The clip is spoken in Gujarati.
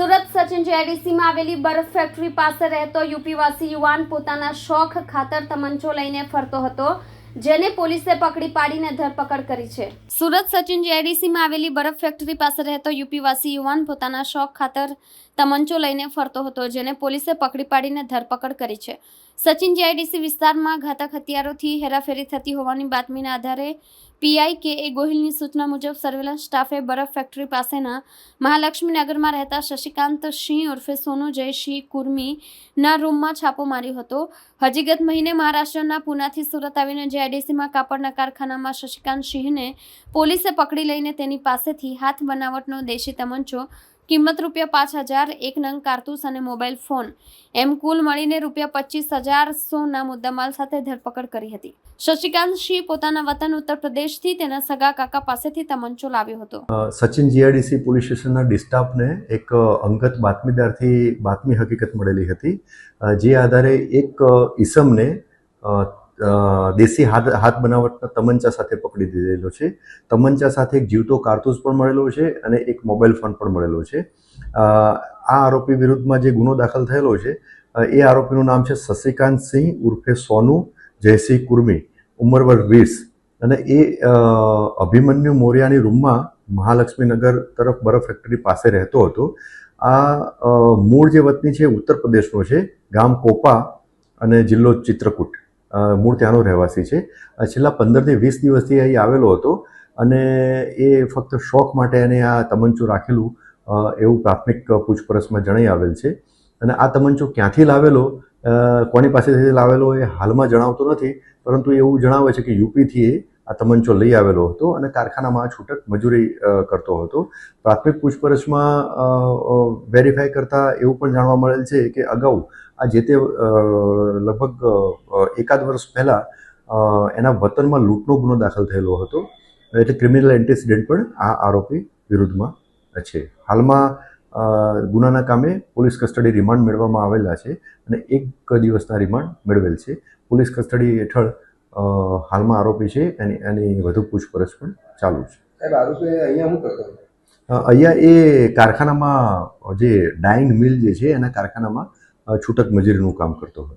સુરત સચિન જેડીસીમાં આવેલી બરફ ફેક્ટરી પાસે રહેતો યુપીવાસી યુવાન પોતાના શોખ ખાતર તમંચો લઈને ફરતો હતો. જેને પોલીસે પકડી પાડીને ધરપકડ કરી છે. સુરત સચિન જેડીસીમાં આવેલી બરફ ફેક્ટરી પાસે રહેતો યુપીવાસી યુવાન પોતાના શોખ ખાતર તમંચો લઈને ફરતો હતો, જેને પોલીસે પકડી પાડીને ધરપકડ કરી છે. સચિન જીઆઈડીસી વિસ્તારમાં ઘાતક હથિયારોથી હેરાફેરી થતી હોવાની બાતમીના આધારે પીઆઈ કે એ ગોહિલની સૂચના મુજબ સર્વેલન્સ સ્ટાફે બરફ ફેક્ટરી પાસેના મહાલક્ષ્મીનગરમાં રહેતા શશિકાંત સિંહ ઉર્ફે સોનુ જયસિંહ કુર્મીના રૂમમાં છાપો માર્યો હતો. હજી ગત મહિને મહારાષ્ટ્રના પુનાથી સુરત આવીને જીઆઈડીસીમાં કાપડના કારખાનામાં શશિકાંત સિંહને પોલીસે પકડી લઈને તેની પાસેથી હાથ બનાવટનો દેશી તમંચો, કિંમત રૂપિયા પાંચ હજાર, એક નંગ કારતૂસ અને મોબાઈલ ફોન. એમ કુલ મળીને રૂપિયા પચીસ હજાર સોના મુદ્દામાલ સાથે ધરપકડ કરી હતી. શશિકાંત સિંહ પોતાના વતન ઉત્તર પ્રદેશથી તેના સગા કાકા પાસેથી તમંચો લાવ્યો હતો. સચિન જીઆઈડીસી પોલીસ સ્ટેશનના ડિસ્ટાફને એક અંગત બાતમીદારથી બાતમી હકીકત મળેલી હતી. જે આધારે એક ઈસમને દેશી હાથ હાથ બનાવટના તમંચા સાથે પકડી દીધેલો છે. તમંચા સાથે એક જીવતો કારતૂસ પણ મળેલો છે અને એક મોબાઈલ ફોન પણ મળેલો છે. આ આરોપી વિરુદ્ધમાં જે ગુનો દાખલ થયેલો છે એ આરોપીનું નામ છે શશિકાંત સિંહ ઉર્ફે સોનુ જયસિંહ કુર્મી, ઉંમર વર્ષ વીસ. અને એ અભિમન્યુ મોર્યાની રૂમમાં મહાલક્ષ્મીનગર તરફ બરફ ફેક્ટરી પાસે રહેતો હતો. આ મૂળ જે વતની છે ઉત્તર પ્રદેશનો છે, ગામ કોપા અને જિલ્લો ચિત્રકૂટ. મૂળ ત્યાંનો રહેવાસી છે. છેલ્લા પંદરથી વીસ દિવસથી અહીં આવેલો હતો અને એ ફક્ત શોખ માટે એને આ તમંચો રાખેલું એવું પ્રાથમિક પૂછપરછમાં જણાઈ આવેલ છે. અને આ તમંચો ક્યાંથી લાવેલો કોની પાસેથી લાવેલો એ હાલમાં જણાવતો નથી, પરંતુ એવું જણાવે છે કે યુપીથી એ આ તમંચો લઈ આવેલો હતો અને કારખાનામાં છૂટક મજૂરી કરતો હતો. પ્રાથમિક પૂછપરછમાં વેરીફાઈ કરતાં એવું પણ જાણવા મળેલ છે કે અગાઉ આ જે તે લગભગ એકાદ વર્ષ પહેલાં એના વતનમાં લૂંટનો ગુનો દાખલ થયેલો હતો. એટલે ક્રિમિનલ એન્ટીસિડન્ટ પણ આ આરોપી વિરુદ્ધમાં છે. હાલમાં ગુનાના કામે પોલીસ કસ્ટડી રિમાન્ડ મેળવવામાં આવેલા છે અને એક દિવસના રિમાન્ડ મેળવેલ છે. પોલીસ કસ્ટડી હેઠળ હાલમાં આરોપી છે એની એની વધુ પૂછપરછ પણ ચાલુ છે. અહીંયા એ કારખાનામાં જે ડાઇંગ મિલ જે છે એના કારખાનામાં છૂટક મજૂરીનું કામ કરતો હતો.